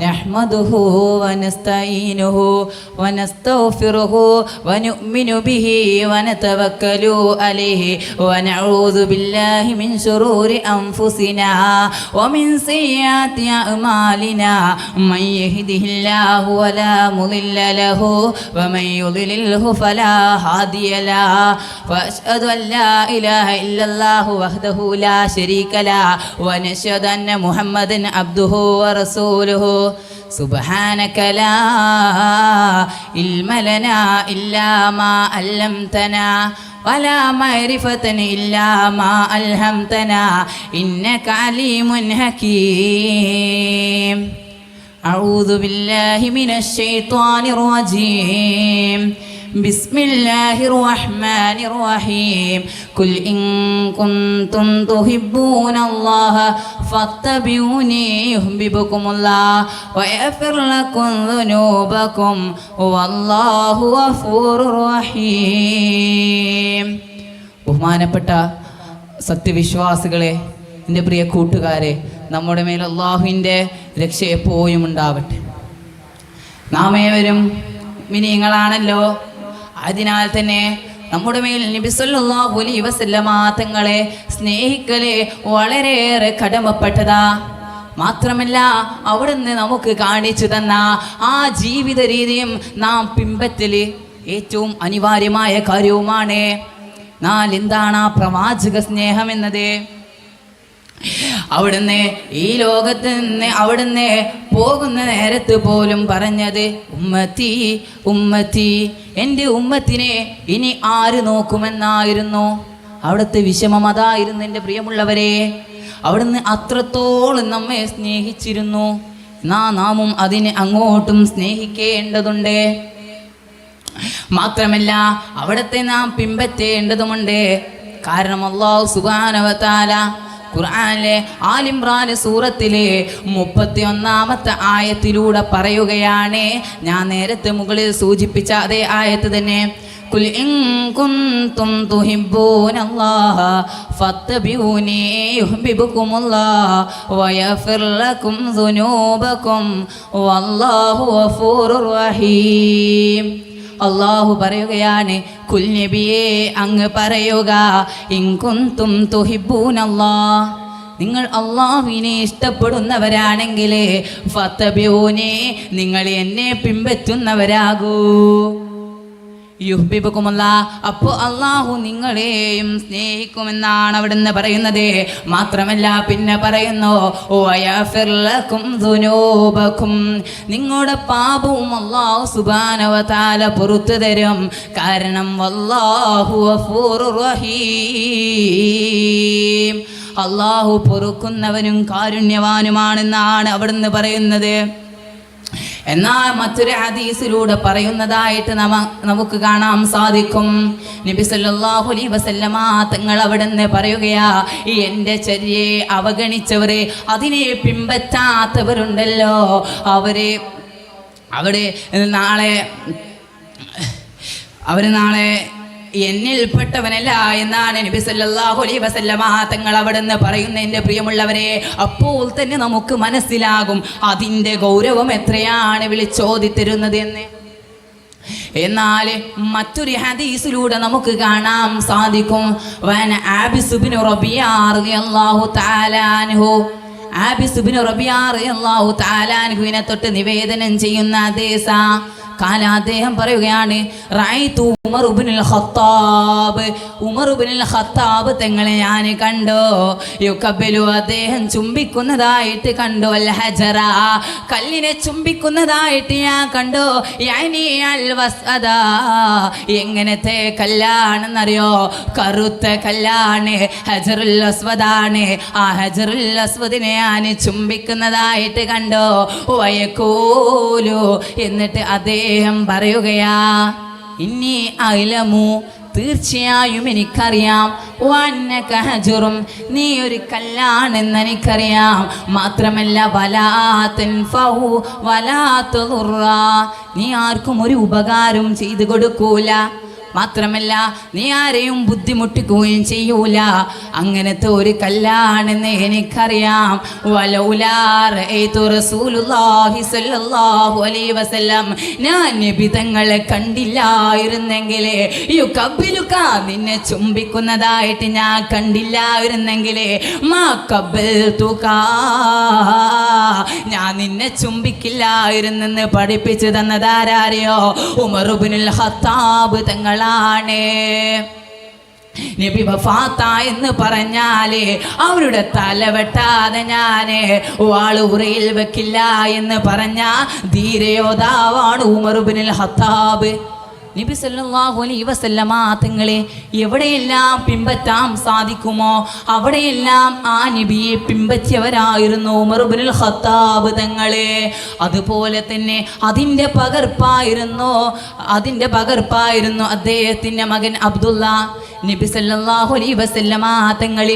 نحمده ونستعينه ونستغفره ونؤمن به ونتوكل عليه ونعوذ بالله من شرور أنفسنا ومن سيئات أعمالنا من يهده الله ولا مضل له ومن يضلله فلا هادي له وأشهد أن لا إله إلا الله وحده لا شريك له ونشهد أن محمدا عبده ورسوله سبحانك لا علم لنا إلا ما علمتنا ولا معرفة إلا ما ألهمتنا إنك عليم حكيم أعوذ بالله من الشيطان الرجيم بسم الله الرحمن الرحيم قل إن كنتم تحبون الله فاتبعوني يحببكم الله ويغفر لكم ذنوبكم والله غفور رحيم ബഹുമാനപ്പെട്ട സത്യവിശ്വാസികളെ എൻ്റെ പ്രിയ കൂട്ടുകാരെ നമ്മുടെ മേൽ അള്ളാഹുവിൻ്റെ രക്ഷ എപ്പോഴും ഉണ്ടാവട്ടെ നാം ഏവരും മിനിങ്ങളാണല്ലോ അതിനാൽ തന്നെ നമ്മുടെ മേൽ നബി സല്ലല്ലാഹു അലൈഹി വസല്ലമ തങ്ങളെ സ്നേഹിക്കലെ വളരെയേറെ കടമപ്പെട്ടതാ. മാത്രമല്ല അവിടുന്ന് നമുക്ക് കാണിച്ചു തന്ന ആ ജീവിത രീതിയും നാം പിമ്പറ്റൽ ഏറ്റവും അനിവാര്യമായ കാര്യവുമാണ്. നാലെന്താണ് ആ പ്രവാചക സ്നേഹം എന്നത് അവിടുന്ന് ഈ ലോകത്ത് നിന്ന് അവിടുന്ന് പോകുന്ന നേരത്ത് പോലും പറഞ്ഞത് ഉമ്മത്തി ഉമ്മത്തി എന്റെ ഉമ്മത്തിനെ ഇനി ആര് നോക്കുമെന്നായിരുന്നു? അവിടുത്തെ വിഷമം അതായിരുന്നു എന്റെ പ്രിയമുള്ളവരെ. അവിടുന്ന് അത്രത്തോളം നമ്മെ സ്നേഹിച്ചിരുന്നു. നാ നാമും അതിനെ അങ്ങോട്ടും സ്നേഹിക്കേണ്ടതുണ്ട്. മാത്രമല്ല അവിടത്തെ നാം പിമ്പറ്റേണ്ടതുമുണ്ട് കാരണം അള്ളാഹു സുബാനവതാല ഖുർആനിലെ ആലിമ്രാൻ സൂറത്തിലെ മുപ്പത്തി ഒന്നാമത്തെ ആയത്തിലൂടെ പറയുകയാണ് ഞാൻ നേരത്തെ മുകളിൽ സൂചിപ്പിച്ച അതേ ആയത്ത് തന്നെ قل إن كنتم تحبون الله فاتبعوني يحببكم الله ويغفر لكم ذنوبكم والله غفور رحيم അള്ളാഹു പറയുകയാണ് കുൽനബിയെ അങ്ങ് പറയുക ഇങ്കുന്തും തുഹിബൂനല്ലാ. നിങ്ങൾ അള്ളാഹുവിനെ ഇഷ്ടപ്പെടുന്നവരാണെങ്കിൽ ഫത്തബ്യൂനെ നിങ്ങൾ എന്നെ പിൻപറ്റുന്നവരാകൂ. യുഹ്ബിബുക്കുമല്ല അപ്പോൾ അള്ളാഹു നിങ്ങളെയും സ്നേഹിക്കുമെന്നാണ് അവിടുന്ന് പറയുന്നത്. മാത്രമല്ല പിന്നെ പറയുന്നു നിങ്ങളുടെ പാപവും അള്ളാഹു സുബാനവതാല പുറത്തു തരും. കാരണം ഗഫൂറുർ റഹീം. അള്ളാഹു പൊറുക്കുന്നവനും കാരുണ്യവാനുമാണെന്നാണ് അവിടുന്ന് പറയുന്നത്. എന്നാൽ മറ്റൊരു ഹദീസിലൂടെ പറയുന്നതായിട്ട് നമ നമുക്ക് കാണാൻ സാധിക്കും. നബി സല്ലല്ലാഹു അലൈഹി വസല്ലമ തങ്ങൾ അവിടെ നിന്ന് പറയുകയാ ഈ എന്റെ ചര്യയെ അവഗണിച്ചവരെ അതിനെ പിമ്പറ്റാത്തവരുണ്ടല്ലോ അവരെ അവിടെ നാളെ അവർ നാളെ എന്നിൽപ്പെട്ടവനല്ല എന്നാണ് നബി സല്ലല്ലാഹു അലൈഹി വസല്ലമ തങ്ങൾ അവിടുന്ന് പറയുന്ന എന്റെ പ്രിയമുള്ളവരെ അപ്പോൾ തന്നെ നമുക്ക് മനസ്സിലാകും അതിന്റെ ഗൗരവം എത്രയാണ് വിളിച്ചോദിത്തരുന്നത് എന്ന്. എന്നാൽ മറ്റൊരു ഹദീസിലൂടെ നമുക്ക് കാണാൻ സാധിക്കും. വൻ ആബിസുബിൻ റബിയ താലാൻഹു തആല അൻഹു. താലാൻഹുവിനെ തൊട്ട് നിവേദനം ചെയ്യുന്ന ദേശ കാല അദ്ദേഹം പറയുകയാണ് റഅയ്തു Umar Ibnul Khattab Umar Ibnul Khattab തങ്ങളെ ഞാൻ കണ്ടോ. യുക്കബിലു അദ്ദേഹം ചുംബിക്കുന്നതായിട്ട് കണ്ടോ. അൽ ഹജറ കല്ലിനെ ചുംബിക്കുന്നതായിട്ട് ഞാൻ കണ്ടോ. യാനി അൽ വസ്അദ എങ്ങനത്തെ കല്ലാണെന്നറിയോ? കറുത്ത കല്ലാണ് ഹജറുൽ അസ്വദാണ്. ആ ഹജറുൽ അസ്വദിനെ ഞാൻ ചുംബിക്കുന്നതായിട്ട് കണ്ടോ. വയക്കൂലു എന്നിട്ട് അദ്ദേഹം പറയുകയാ ഇനി അയിലമു തീർച്ചയായും എനിക്കറിയാം. വന്നക കഹജുറും നീ ഒരു കല്ലാണെന്ന് എനിക്കറിയാം മാത്രമല്ല വലാത്തൻ ഫഹു വലാത്തുറ നീ ആർക്കും ഒരു ഉപകാരം ചെയ്തു കൊടുക്കൂല. മാത്രമല്ല നീ ആരെയും ബുദ്ധിമുട്ടിക്കുകയും ചെയ്യൂല. അങ്ങനത്തെ ഒരു കല്ലാണെന്ന് എനിക്കറിയാം. ഞാൻ തങ്ങളെ കണ്ടില്ലായിരുന്നെങ്കിൽ യു നിന്നെ ചുംബിക്കുന്നതായിട്ട് ഞാൻ കണ്ടില്ലായിരുന്നെങ്കിൽ മാ ഞാൻ നിന്നെ ചുംബിക്കില്ലായിരുന്നെന്ന് പഠിപ്പിച്ചു തന്നതാരറിയോ ഉമറുബിനുൽ ഹത്താബ് തങ്ങളാണ് നബി വഫാത്ത എന്ന് പറഞ്ഞാൽ അവരുടെ തല വെട്ടാതെ ഞാൻ വാളുറയിൽ വെക്കില്ല എന്ന് പറഞ്ഞ ധീരയോധാവാണ് ഉമർബിനിൽ ഹത്താബ് നബി വസല്ലമ തങ്ങളെ എവിടെയെല്ലാം പിമ്പറ്റാൻ സാധിക്കുമോ അവിടെയെല്ലാം ആ നബിയെ പിമ്പറ്റിയവരായിരുന്നു ഉമറുബിനുൽ ഖത്താബ് തങ്ങളെ. അതുപോലെ തന്നെ അതിന്റെ പകർപ്പായിരുന്നു അതിന്റെ പകർപ്പായിരുന്നു അദ്ദേഹത്തിന്റെ മകൻ അബ്ദുള്ള. നബി സല്ലല്ലാഹു അലൈഹി വസല്ലമ തങ്ങൾ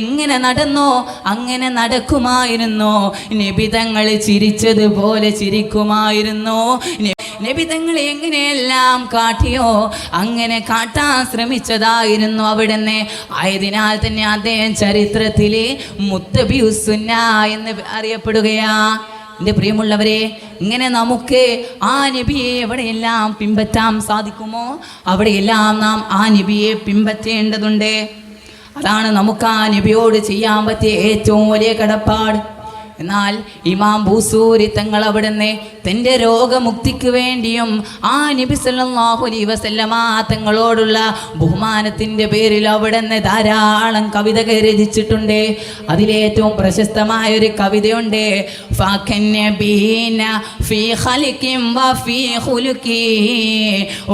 എങ്ങനെ നടന്നോ അങ്ങനെ നടക്കുമായിരുന്നു. നബി തങ്ങൾ ചിരിച്ചതുപോലെ ചിരിക്കുമായിരുന്നു. നബി തങ്ങൾ എങ്ങനെയെല്ലാം കാട്ടിയോ അങ്ങനെ കാട്ടാൻ ശ്രമിച്ചതായിരുന്നു അവിടുന്ന്. ആയതിനാൽ തന്നെ അദ്ദേഹം ചരിത്രത്തിൽ മുത്തബിയുസുന്ന എന്ന് അറിയപ്പെടുകയാ. എന്റെ പ്രിയമുള്ളവരെ ഇങ്ങനെ നമുക്ക് ആ നബിയെ എവിടെയെല്ലാം പിൻപറ്റാൻ സാധിക്കുമോ? അവിടെയെല്ലാം നാം ആ നബിയെ പിൻപറ്റേണ്ടതുണ്ട്. അതാണ് നമുക്ക് ആ നബിയോട് ചെയ്യാൻ പറ്റിയ ഏറ്റവും വലിയ കടപ്പാട്. എന്നാൽ ഇമാം ഭൂസൂരി തങ്ങൾ അവിടുന്ന് തന്റെ രോഗമുക്തിക്ക് വേണ്ടിയും ആ നബി സല്ലല്ലാഹു അലൈഹി വസല്ലമ തങ്ങളോടുള്ള ബഹുമാനത്തിന്റെ പേരിൽ അവിടുന്ന് ധാരാളം കവിതകൾ രചിച്ചിട്ടുണ്ട്. അതിലേറ്റവും പ്രശസ്തമായ ഒരു കവിതയുണ്ട്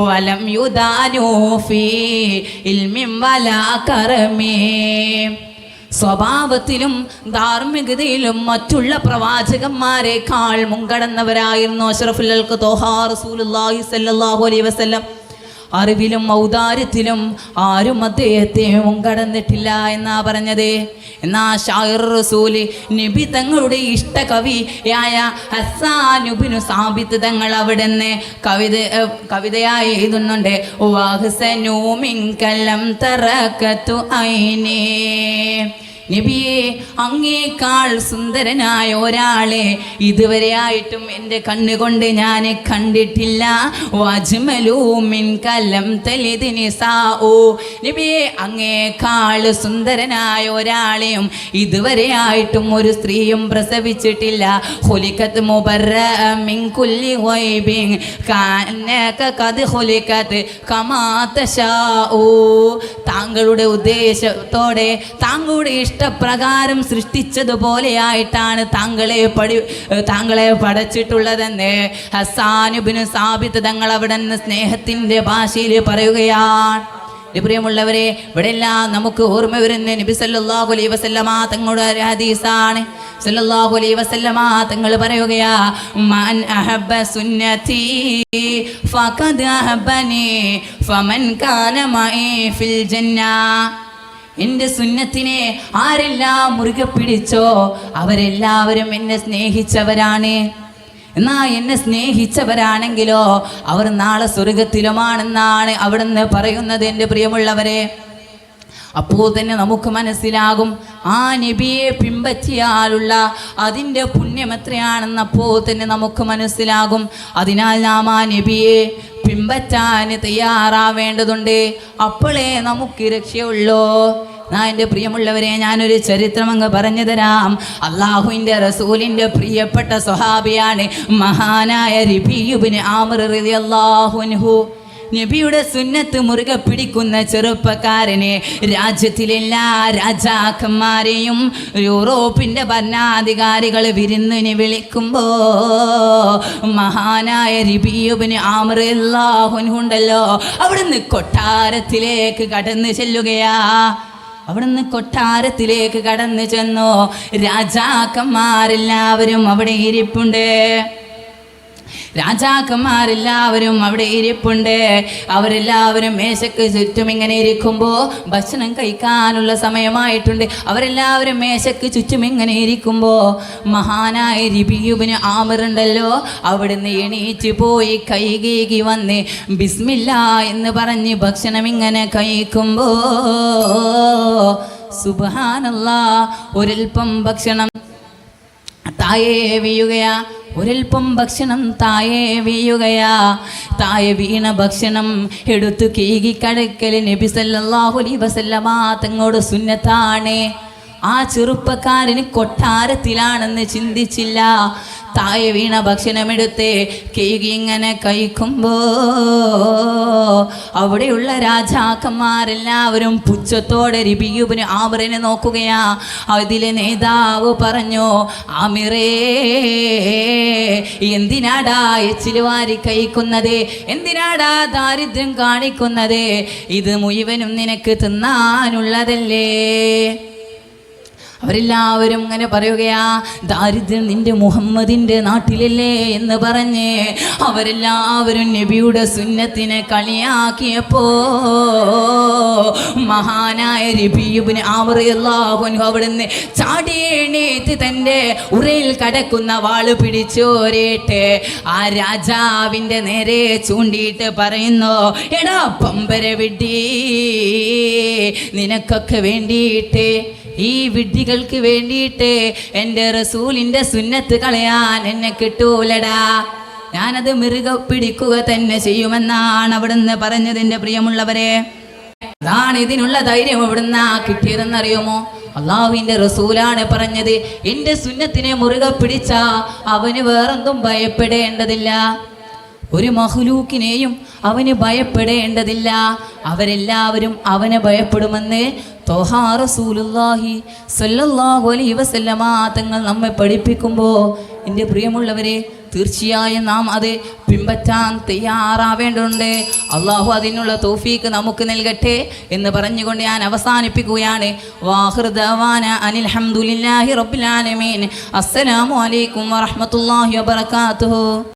വലം ഫീ വലാ സ്വഭാവത്തിലും ധാർമ്മികതയിലും മറ്റുള്ള പ്രവാചകന്മാരെക്കാൾ മുൻകടന്നവരായിരുന്നു അഷ്റഫുൽ തോഹാ റസൂലുള്ളാഹി സ്വല്ലല്ലാഹു അലൈഹി വസല്ലം. അറിവിലും ഔദാര്യത്തിലും ആരും അദ്ദേഹത്തെ മുൻകടന്നിട്ടില്ല എന്നാ പറഞ്ഞത്. എന്നാ ഷാഹിർ റസൂൽ നബി തങ്ങളുടെ ഇഷ്ട കവിയായ ഹസാനുബിനു സാബിത്ത് തങ്ങൾ അവിടെ നിന്ന് കവിത കവിതയായി എഴുതുന്നുണ്ട്. വാഹ്സനു കല്ലം തറക്കത്തു ഐനേ നബിയെ അങ്ങേക്കാൾ സുന്ദരനായ ഒരാളെ ഇതുവരെ ആയിട്ടും എന്റെ കണ്ണുകൊണ്ട് ഞാൻ കണ്ടിട്ടില്ല. വജ്മലൂമിൻ കലം സാ ഓ നബിയെ അങ്ങേക്കാൾ സുന്ദരനായ ഒരാളെയും ഇതുവരെ ആയിട്ടും ഒരു സ്ത്രീയും പ്രസവിച്ചിട്ടില്ല. ഹുലിക്കത്ത് മുബറ മിൻ കുല്ലി കാനക കത് ഹുലിക്കത്ത് കമാ ഓ താങ്കളുടെ ഉദ്ദേശത്തോടെ താങ്കളുടെ ഇഷ്ടപ്രകാരം സൃഷ്ടിച്ചതുപോലെയായിട്ടാണ് താങ്കളെ പഠി താങ്കളെ പഠിച്ചിട്ടുള്ളതെന്ന് ഹസാനുബിന് സാബിത്ത് തങ്ങൾ അവിടെ നിന്ന് സ്നേഹത്തിന്റെ ഭാഷയിൽ പറയുകയാണ്. പ്രിയമുള്ളവരെ ഇവിടെയെല്ലാം നമുക്ക് ഓർമ്മ വരുന്ന നബി സല്ലാഹു അലൈ വസല്ലമ തങ്ങളുടെ ഹദീസാണ്. സല്ലല്ലാഹു അലൈഹി വസല്ലമ തങ്ങൾ പറയുകയാ അഹബ്ബ സുന്നതി ഫമൻ കാന ഫിൽ ജന്ന. എന്റെ സുന്നത്തിനെ ആരെല്ലാം മുറുകെ പിടിച്ചോ അവരെല്ലാവരും എന്നെ സ്നേഹിച്ചവരാണ്. എന്നാ എന്നെ സ്നേഹിച്ചവരാണെങ്കിലോ അവർ നാളെ സ്വർഗത്തിലുമാണെന്നാണ് അവിടുന്ന് പറയുന്നത് എന്റെ പ്രിയമുള്ളവരെ. അപ്പോൾ തന്നെ നമുക്ക് മനസ്സിലാകും ആ നബിയെ പിമ്പറ്റിയാലുള്ള അതിന്റെ പുണ്യം എത്രയാണെന്ന് അപ്പോൾ തന്നെ നമുക്ക് മനസ്സിലാകും. അതിനാൽ നാം ആ നബിയെ പിമ്പറ്റാൻ തയ്യാറാവേണ്ടതുണ്ട്. അപ്പോഴേ നമുക്ക് രക്ഷയുള്ളൂ. എന്റെ പ്രിയമുള്ളവരെ ഞാനൊരു ചരിത്രം അങ്ങ് പറഞ്ഞു തരാം. അള്ളാഹുവിന്റെ റസൂലിന്റെ പ്രിയപ്പെട്ട സ്വഹാബിയാണ് മഹാനായ റിബിയുബിന് ആമർ റളിയല്ലാഹുൻഹു നബിയുടെ സുന്നത്ത് മുറുകെ പിടിക്കുന്ന ചെറുപ്പക്കാരനെ രാജ്യത്തിലെല്ലാ രാജാക്കന്മാരെയും യൂറോപ്പിന്റെ ഭരണാധികാരികൾ വിരുന്നിന് വിളിക്കുമ്പോൾ മഹാനായ റിബിയുബിന് ആമറില്ലാഹുനുണ്ടല്ലോ അവിടുന്ന് കൊട്ടാരത്തിലേക്ക് കടന്നു ചെല്ലുകയാ. അവിടുന്ന് കൊട്ടാരത്തിലേക്ക് കടന്നു ചെന്നു. രാജാക്കന്മാരെല്ലാവരും അവിടെ ഇരിപ്പുണ്ട്. രാജാക്കന്മാരെല്ലാവരും അവിടെ ഇരിപ്പുണ്ട്. അവരെല്ലാവരും മേശക്ക് ചുറ്റും ഇങ്ങനെ ഇരിക്കുമ്പോൾ ഭക്ഷണം കഴിക്കാനുള്ള സമയമായിട്ടുണ്ട്. അവരെല്ലാവരും മേശക്ക് ചുറ്റും ഇങ്ങനെ ഇരിക്കുമ്പോൾ മഹാനായ റിബിയുബിന് ആമറുണ്ടല്ലോ. അവിടുന്ന് എണീറ്റ് പോയി കൈകേകി വന്ന് ബിസ്മില്ല എന്ന് പറഞ്ഞ് ഭക്ഷണം ഇങ്ങനെ കഴിക്കുമ്പോൾ സുബാനല്ല ഒരൽപ്പം ഭക്ഷണം തായേ വീഴുകയാ. ഒരൽപ്പം ഭക്ഷണം തായേ വീഴുകയാ. തായ വീണ ഭക്ഷണം എടുത്തു കീകി കടക്കൽ നബി സല്ലല്ലാഹു അലൈഹി വസല്ലമ തങ്ങോട് സുന്നത്താണേ. ആ ചെറുപ്പക്കാരന് കൊട്ടാരത്തിലാണെന്ന് ചിന്തിച്ചില്ല. തായ വീണ ഭക്ഷണമെടുത്ത് കേകി ഇങ്ങനെ കഴിക്കുമ്പോ അവിടെയുള്ള രാജാക്കന്മാരെല്ലാവരും പുച്ഛത്തോടെ രിപിയുപിന് ആമിറിനെ നോക്കുകയാ. അതിലെ നേതാവ് പറഞ്ഞു ആമിറേ എന്തിനാടാ എച്ചിലുവാരി കഴിക്കുന്നത്? എന്തിനാടാ ദാരിദ്ര്യം കാണിക്കുന്നത്? ഇത് മുഴുവനും നിനക്ക് തിന്നാനുള്ളതല്ലേ? അവരെല്ലാവരും ഇങ്ങനെ പറയുകയാ ദാരിദ്ര്യം നിന്റെ മുഹമ്മദിന്റെ നാട്ടിലല്ലേ എന്ന് പറഞ്ഞ് അവരെല്ലാവരും നബിയുടെ സുന്നത്തിനെ കളിയാക്കിയപ്പോ മഹാനായ രബിയുബിന് ആമറിയല്ലാഹുൻ അവിടുന്ന് ചാടിയേണേറ്റ് തന്റെ ഉറയിൽ കടക്കുന്ന വാൾ പിടിച്ചോരേട്ട് ആ രാജാവിന്റെ നേരെ ചൂണ്ടിയിട്ട് പറയുന്നു എടാ പമ്പര വിട്ടി നിനക്കൊക്കെ വേണ്ടിയിട്ട് ഈ വിഡ്ഢികൾക്ക് വേണ്ടിയിട്ട് എന്റെ റസൂലിന്റെ സുന്നത്ത് കളയാൻ എന്നെ കിട്ടൂലടാ. ഞാനത് മൃഗ പിടിക്കുക തന്നെ ചെയ്യുമെന്നാണ് അവിടുന്ന് പറഞ്ഞത് എന്റെ പ്രിയമുള്ളവരെ. അതാണ് ഇതിനുള്ള ധൈര്യം എവിടുന്നാ കിട്ടിയതെന്നറിയുമോ? അള്ളാഹുവിന്റെ റസൂലാണ് പറഞ്ഞത് എന്റെ സുന്നത്തിനെ മുറുകെ പിടിച്ചാ അവന് വേറെന്തും ഭയപ്പെടേണ്ടതില്ല. ഒരു മഹ്ലൂക്കിനെയും അവന് ഭയപ്പെടേണ്ടതില്ല. അവരെല്ലാവരും അവനെ ഭയപ്പെടുമെന്ന് തോഹാ അലൈഹി വസല്ലമ തങ്ങൾ നമ്മെ പഠിപ്പിക്കുമ്പോൾ എന്റെ പ്രിയമുള്ളവരെ തീർച്ചയായും നാം അത് പിമ്പറ്റാൻ തയ്യാറാവേണ്ടതുണ്ട്. അള്ളാഹു അതിനുള്ള തോഫീക്ക് നമുക്ക് നൽകട്ടെ എന്ന് പറഞ്ഞുകൊണ്ട് ഞാൻ അവസാനിപ്പിക്കുകയാണ്. വാഹൃദവാന അനിൽ ഹംദുലില്ലാഹി അസ്സലാമു അലൈക്കും വറഹ്മത്തുള്ളാഹി വബറകാതുഹു.